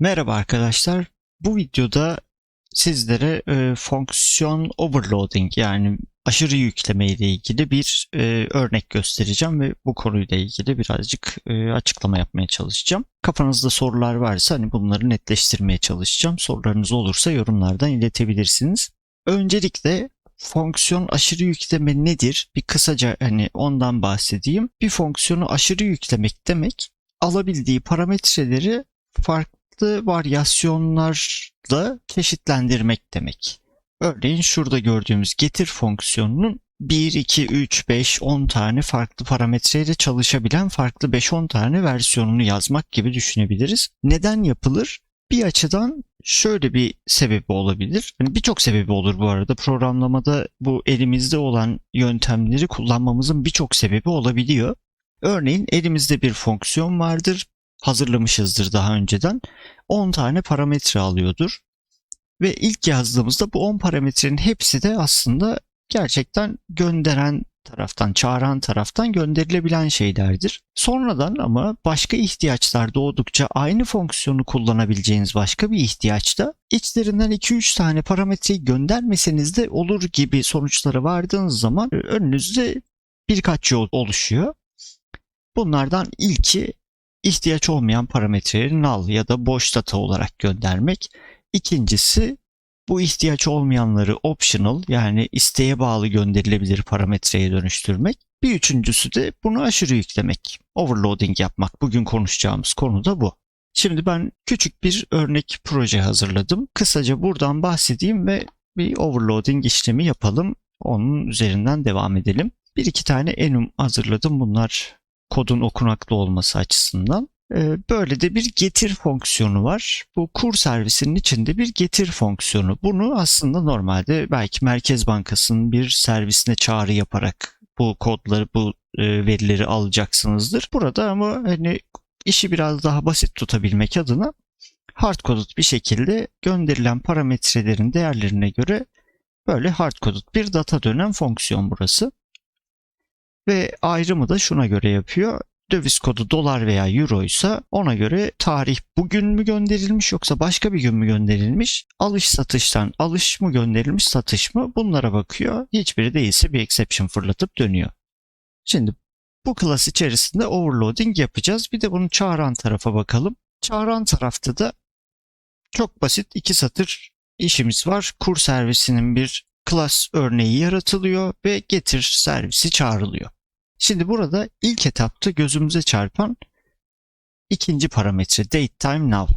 Merhaba arkadaşlar. Bu videoda sizlere e, fonksiyon overloading yani aşırı yükleme ile ilgili bir e, örnek göstereceğim ve bu konuyla ilgili birazcık e, açıklama yapmaya çalışacağım. Kafanızda sorular varsa hani bunları netleştirmeye çalışacağım. Sorularınız olursa yorumlardan iletebilirsiniz. Öncelikle fonksiyon aşırı yükleme nedir? Bir kısaca hani ondan bahsedeyim. Bir fonksiyonu aşırı yüklemek demek alabildiği parametreleri farklı farklı varyasyonlarla çeşitlendirmek demek. Örneğin şurada gördüğümüz getir fonksiyonunun 1, 2, 3, 5, 10 tane farklı parametreyle çalışabilen farklı 5-10 tane versiyonunu yazmak gibi düşünebiliriz. Neden yapılır? Bir açıdan şöyle bir sebebi olabilir. Yani birçok sebebi olur bu arada. Programlamada bu elimizde olan yöntemleri kullanmamızın birçok sebebi olabiliyor. Örneğin elimizde bir fonksiyon vardır hazırlamışızdır daha önceden. 10 tane parametre alıyordur. Ve ilk yazdığımızda bu 10 parametrenin hepsi de aslında gerçekten gönderen taraftan, çağıran taraftan gönderilebilen şeylerdir. Sonradan ama başka ihtiyaçlar doğdukça aynı fonksiyonu kullanabileceğiniz başka bir ihtiyaçta içlerinden 2-3 tane parametreyi göndermeseniz de olur gibi sonuçlara vardığınız zaman önünüzde birkaç yol oluşuyor. Bunlardan ilki ihtiyaç olmayan parametreleri null ya da boş data olarak göndermek. İkincisi bu ihtiyaç olmayanları optional yani isteğe bağlı gönderilebilir parametreye dönüştürmek. Bir üçüncüsü de bunu aşırı yüklemek. Overloading yapmak. Bugün konuşacağımız konu da bu. Şimdi ben küçük bir örnek proje hazırladım. Kısaca buradan bahsedeyim ve bir overloading işlemi yapalım. Onun üzerinden devam edelim. Bir iki tane enum hazırladım. Bunlar kodun okunaklı olması açısından. Ee, böyle de bir getir fonksiyonu var. Bu kur servisinin içinde bir getir fonksiyonu. Bunu aslında normalde belki Merkez Bankası'nın bir servisine çağrı yaparak bu kodları, bu e, verileri alacaksınızdır. Burada ama hani işi biraz daha basit tutabilmek adına hardcoded bir şekilde gönderilen parametrelerin değerlerine göre böyle hardcoded bir data dönen fonksiyon burası. Ve ayrımı da şuna göre yapıyor. Döviz kodu dolar veya euro ise ona göre tarih bugün mü gönderilmiş yoksa başka bir gün mü gönderilmiş? Alış satıştan alış mı gönderilmiş satış mı? Bunlara bakıyor. Hiçbiri değilse bir exception fırlatıp dönüyor. Şimdi bu klas içerisinde overloading yapacağız. Bir de bunu çağıran tarafa bakalım. Çağıran tarafta da çok basit iki satır işimiz var. Kur servisinin bir class örneği yaratılıyor ve getir servisi çağrılıyor. Şimdi burada ilk etapta gözümüze çarpan ikinci parametre date time now.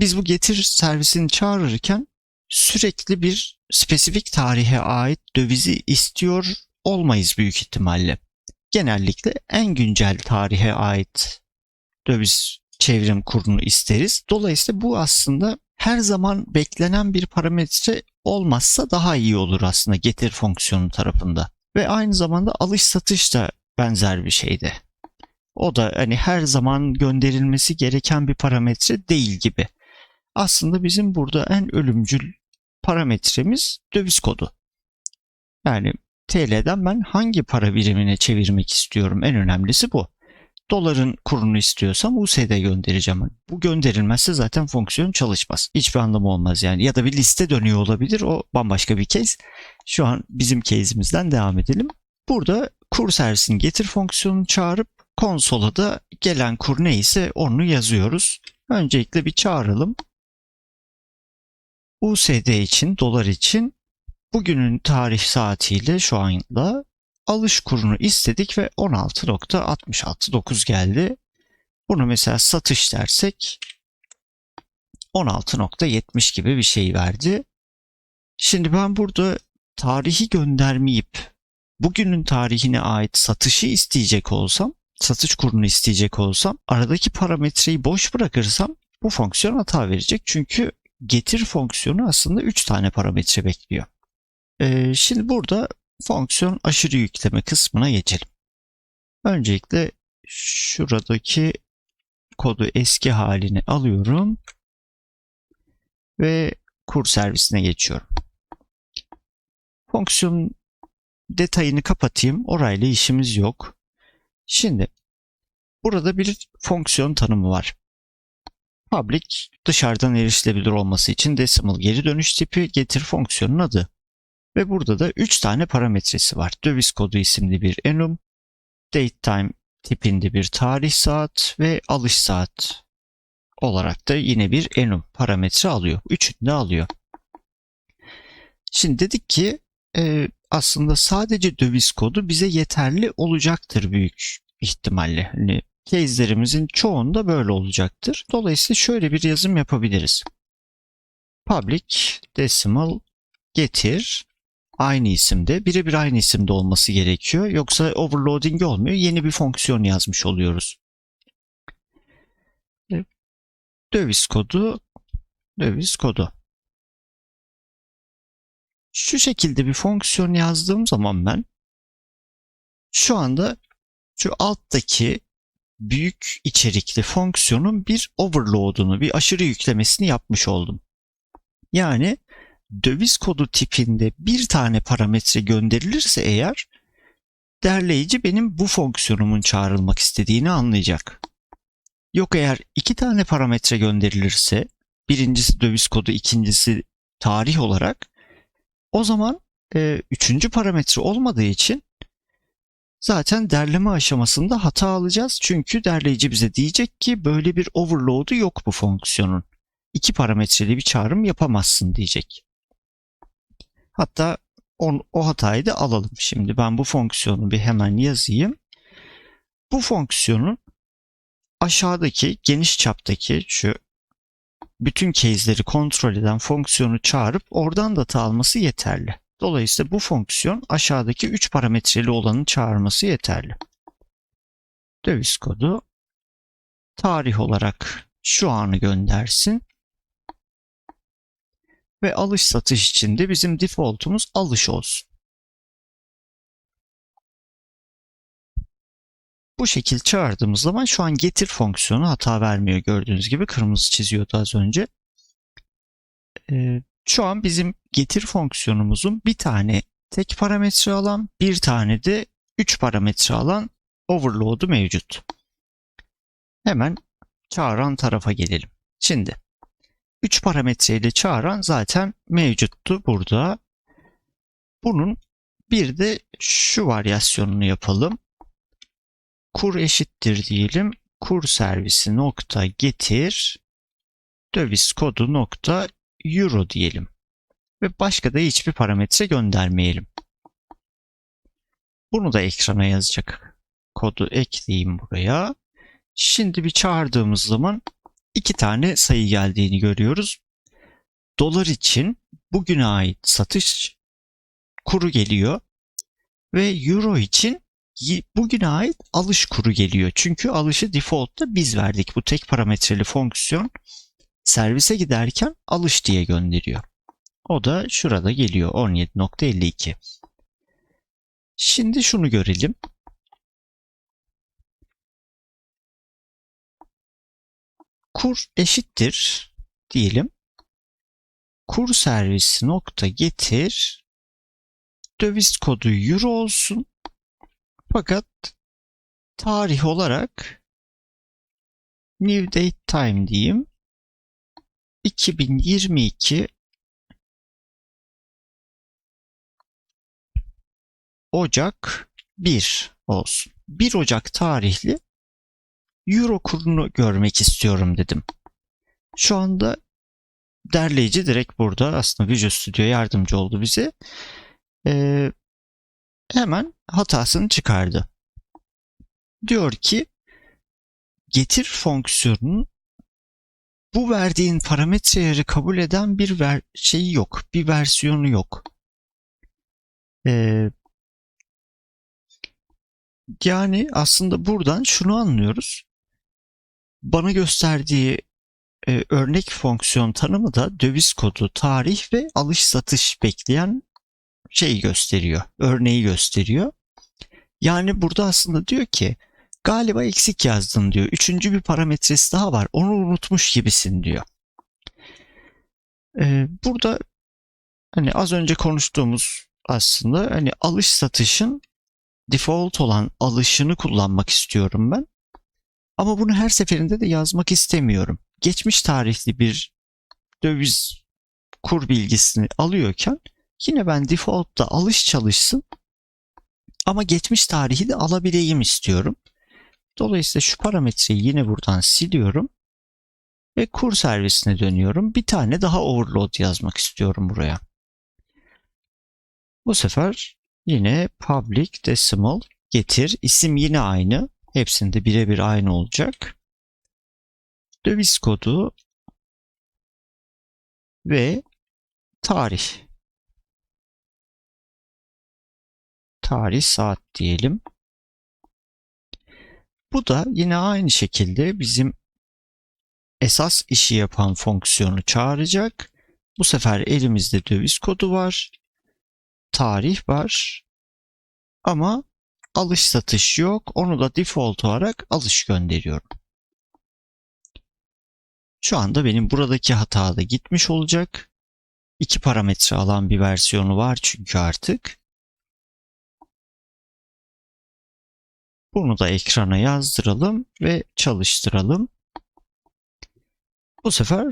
Biz bu getir servisini çağırırken sürekli bir spesifik tarihe ait dövizi istiyor olmayız büyük ihtimalle. Genellikle en güncel tarihe ait döviz çevrim kurunu isteriz. Dolayısıyla bu aslında her zaman beklenen bir parametre olmazsa daha iyi olur aslında getir fonksiyonu tarafında. Ve aynı zamanda alış satış da benzer bir şeydi. O da hani her zaman gönderilmesi gereken bir parametre değil gibi. Aslında bizim burada en ölümcül parametremiz döviz kodu. Yani TL'den ben hangi para birimine çevirmek istiyorum en önemlisi bu doların kurunu istiyorsam USD göndereceğim. Bu gönderilmezse zaten fonksiyon çalışmaz. Hiçbir anlamı olmaz yani. Ya da bir liste dönüyor olabilir. O bambaşka bir case. Şu an bizim case'imizden devam edelim. Burada kur servisinin getir fonksiyonunu çağırıp konsola da gelen kur neyse onu yazıyoruz. Öncelikle bir çağıralım. USD için, dolar için bugünün tarih saatiyle şu anda alış kurunu istedik ve 16.669 geldi. Bunu mesela satış dersek 16.70 gibi bir şey verdi. Şimdi ben burada tarihi göndermeyip bugünün tarihine ait satışı isteyecek olsam, satış kurunu isteyecek olsam, aradaki parametreyi boş bırakırsam bu fonksiyon hata verecek. Çünkü getir fonksiyonu aslında 3 tane parametre bekliyor. Ee, şimdi burada fonksiyon aşırı yükleme kısmına geçelim. Öncelikle şuradaki kodu eski halini alıyorum ve kur servisine geçiyorum. Fonksiyon detayını kapatayım. Orayla işimiz yok. Şimdi burada bir fonksiyon tanımı var. public dışarıdan erişilebilir olması için decimal geri dönüş tipi getir fonksiyonun adı. Ve burada da 3 tane parametresi var. Döviz kodu isimli bir enum, datetime tipinde bir tarih saat ve alış saat olarak da yine bir enum parametre alıyor. Üçünü de alıyor. Şimdi dedik ki e, aslında sadece döviz kodu bize yeterli olacaktır büyük ihtimalle. Hani case'lerimizin çoğunda böyle olacaktır. Dolayısıyla şöyle bir yazım yapabiliriz. Public decimal getir aynı isimde birebir aynı isimde olması gerekiyor. Yoksa overloading olmuyor. Yeni bir fonksiyon yazmış oluyoruz. Döviz kodu döviz kodu. Şu şekilde bir fonksiyon yazdığım zaman ben şu anda şu alttaki büyük içerikli fonksiyonun bir overload'unu, bir aşırı yüklemesini yapmış oldum. Yani döviz kodu tipinde bir tane parametre gönderilirse eğer derleyici benim bu fonksiyonumun çağrılmak istediğini anlayacak. Yok eğer iki tane parametre gönderilirse birincisi döviz kodu ikincisi tarih olarak o zaman e, üçüncü parametre olmadığı için zaten derleme aşamasında hata alacağız. Çünkü derleyici bize diyecek ki böyle bir overload'u yok bu fonksiyonun. İki parametreli bir çağrım yapamazsın diyecek. Hatta on, o hatayı da alalım. Şimdi ben bu fonksiyonu bir hemen yazayım. Bu fonksiyonun aşağıdaki geniş çaptaki şu bütün case'leri kontrol eden fonksiyonu çağırıp oradan data alması yeterli. Dolayısıyla bu fonksiyon aşağıdaki 3 parametreli olanı çağırması yeterli. Döviz kodu tarih olarak şu anı göndersin. Ve alış satış için de bizim default'umuz alış olsun. Bu şekil çağırdığımız zaman şu an getir fonksiyonu hata vermiyor. Gördüğünüz gibi kırmızı çiziyordu az önce. Ee, şu an bizim getir fonksiyonumuzun bir tane tek parametre alan, bir tane de 3 parametre alan overload'u mevcut. Hemen çağıran tarafa gelelim. Şimdi 3 parametreyle çağıran zaten mevcuttu burada. Bunun bir de şu varyasyonunu yapalım kur eşittir diyelim. Kur servisi nokta getir döviz kodu nokta euro diyelim. Ve başka da hiçbir parametre göndermeyelim. Bunu da ekrana yazacak kodu ekleyeyim buraya. Şimdi bir çağırdığımız zaman iki tane sayı geldiğini görüyoruz. Dolar için bugüne ait satış kuru geliyor ve euro için bugüne ait alış kuru geliyor. Çünkü alışı default'ta biz verdik. Bu tek parametreli fonksiyon servise giderken alış diye gönderiyor. O da şurada geliyor 17.52. Şimdi şunu görelim. Kur eşittir diyelim. Kur servisi nokta getir döviz kodu euro olsun fakat tarih olarak new date time diyeyim. 2022 Ocak 1 olsun. 1 Ocak tarihli Euro kurunu görmek istiyorum dedim. Şu anda derleyici direkt burada aslında Visual Studio yardımcı oldu bize. Ee, hemen hatasını çıkardı. Diyor ki getir fonksiyonunun bu verdiğin parametreleri kabul eden bir ver şeyi yok. Bir versiyonu yok. Ee, yani aslında buradan şunu anlıyoruz. Bana gösterdiği e, örnek fonksiyon tanımı da döviz kodu, tarih ve alış satış bekleyen şeyi gösteriyor. Örneği gösteriyor. Yani burada aslında diyor ki galiba eksik yazdın diyor. Üçüncü bir parametresi daha var. Onu unutmuş gibisin diyor. Ee, burada hani az önce konuştuğumuz aslında hani alış satışın default olan alışını kullanmak istiyorum ben. Ama bunu her seferinde de yazmak istemiyorum. geçmiş tarihli bir döviz kur bilgisini alıyorken yine ben default'ta alış çalışsın ama geçmiş tarihi de alabileyim istiyorum. Dolayısıyla şu parametreyi yine buradan siliyorum ve kur servisine dönüyorum. Bir tane daha overload yazmak istiyorum buraya. Bu sefer yine public decimal getir. İsim yine aynı. Hepsinde birebir aynı olacak. Döviz kodu ve tarih. Tarih saat diyelim. Bu da yine aynı şekilde bizim esas işi yapan fonksiyonu çağıracak. Bu sefer elimizde döviz kodu var. Tarih var. Ama alış satış yok. Onu da default olarak alış gönderiyorum. Şu anda benim buradaki hata da gitmiş olacak. İki parametre alan bir versiyonu var çünkü artık. Bunu da ekrana yazdıralım ve çalıştıralım. Bu sefer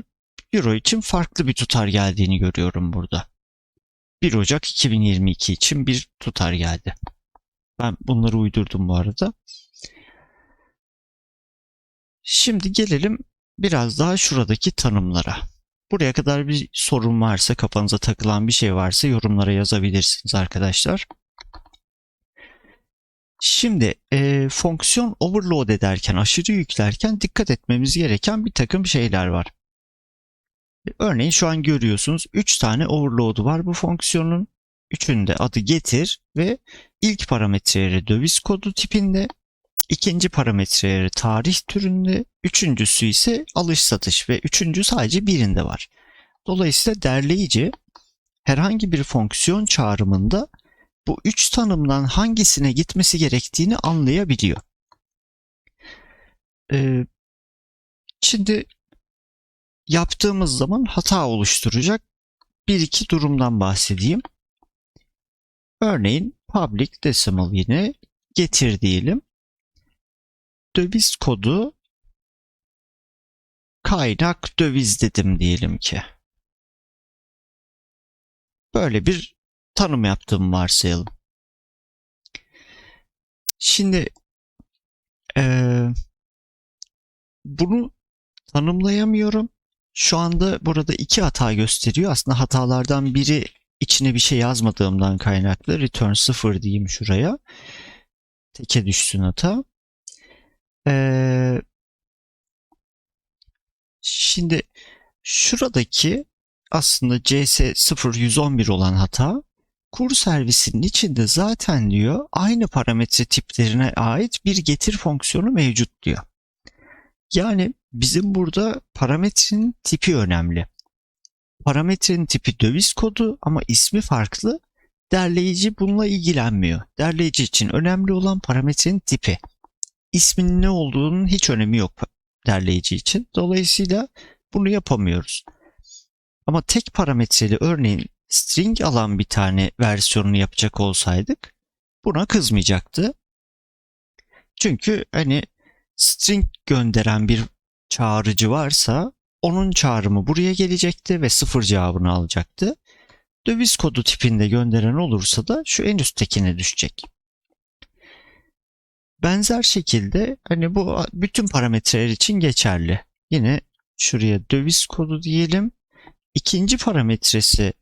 Euro için farklı bir tutar geldiğini görüyorum burada. 1 Ocak 2022 için bir tutar geldi. Ben bunları uydurdum bu arada. Şimdi gelelim biraz daha şuradaki tanımlara. Buraya kadar bir sorun varsa, kafanıza takılan bir şey varsa yorumlara yazabilirsiniz arkadaşlar. Şimdi e, fonksiyon overload ederken, aşırı yüklerken dikkat etmemiz gereken bir takım şeyler var. Örneğin şu an görüyorsunuz 3 tane overload'u var bu fonksiyonun. Üçünde adı getir ve ilk parametreleri döviz kodu tipinde, ikinci parametreleri tarih türünde, üçüncüsü ise alış satış ve üçüncü sadece birinde var. Dolayısıyla derleyici herhangi bir fonksiyon çağrımında bu üç tanımdan hangisine gitmesi gerektiğini anlayabiliyor. Ee, şimdi yaptığımız zaman hata oluşturacak bir iki durumdan bahsedeyim. Örneğin public decimal yine getir diyelim. Döviz kodu kaynak döviz dedim diyelim ki. Böyle bir tanım yaptığımı varsayalım. Şimdi ee, bunu tanımlayamıyorum. Şu anda burada iki hata gösteriyor. Aslında hatalardan biri içine bir şey yazmadığımdan kaynaklı. Return 0 diyeyim şuraya. Teke düşsün hata. Ee, şimdi şuradaki aslında CS0111 olan hata kur servisinin içinde zaten diyor aynı parametre tiplerine ait bir getir fonksiyonu mevcut diyor. Yani bizim burada parametrenin tipi önemli. Parametrenin tipi döviz kodu ama ismi farklı. Derleyici bununla ilgilenmiyor. Derleyici için önemli olan parametrenin tipi. İsminin ne olduğunun hiç önemi yok derleyici için. Dolayısıyla bunu yapamıyoruz. Ama tek parametreli örneğin string alan bir tane versiyonunu yapacak olsaydık buna kızmayacaktı. Çünkü hani string gönderen bir çağrıcı varsa onun çağrımı buraya gelecekti ve sıfır cevabını alacaktı. Döviz kodu tipinde gönderen olursa da şu en üsttekine düşecek. Benzer şekilde hani bu bütün parametreler için geçerli. Yine şuraya döviz kodu diyelim. İkinci parametresi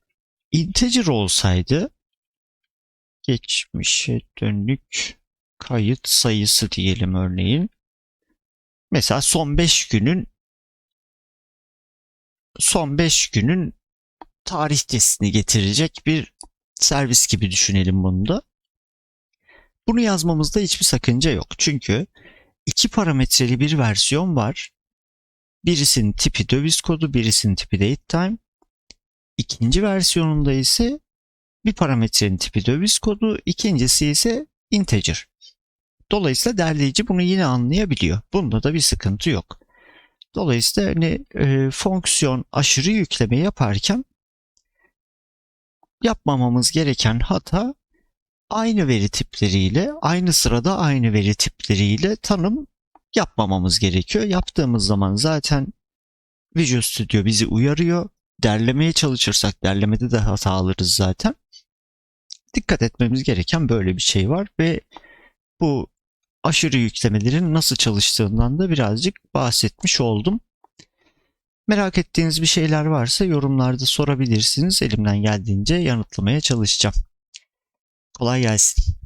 integer olsaydı geçmişe dönük kayıt sayısı diyelim örneğin. Mesela son 5 günün son 5 günün tarihçesini getirecek bir servis gibi düşünelim bunu da. Bunu yazmamızda hiçbir sakınca yok. Çünkü iki parametreli bir versiyon var. Birisinin tipi döviz kodu, birisinin tipi date time. İkinci versiyonunda ise bir parametrenin tipi döviz kodu, ikincisi ise integer. Dolayısıyla derleyici bunu yine anlayabiliyor. Bunda da bir sıkıntı yok. Dolayısıyla hani, e, fonksiyon aşırı yükleme yaparken yapmamamız gereken hata aynı veri tipleriyle, aynı sırada aynı veri tipleriyle tanım yapmamamız gerekiyor. Yaptığımız zaman zaten Visual Studio bizi uyarıyor. Derlemeye çalışırsak derlemede de hata alırız zaten. Dikkat etmemiz gereken böyle bir şey var ve bu aşırı yüklemelerin nasıl çalıştığından da birazcık bahsetmiş oldum. Merak ettiğiniz bir şeyler varsa yorumlarda sorabilirsiniz. Elimden geldiğince yanıtlamaya çalışacağım. Kolay gelsin.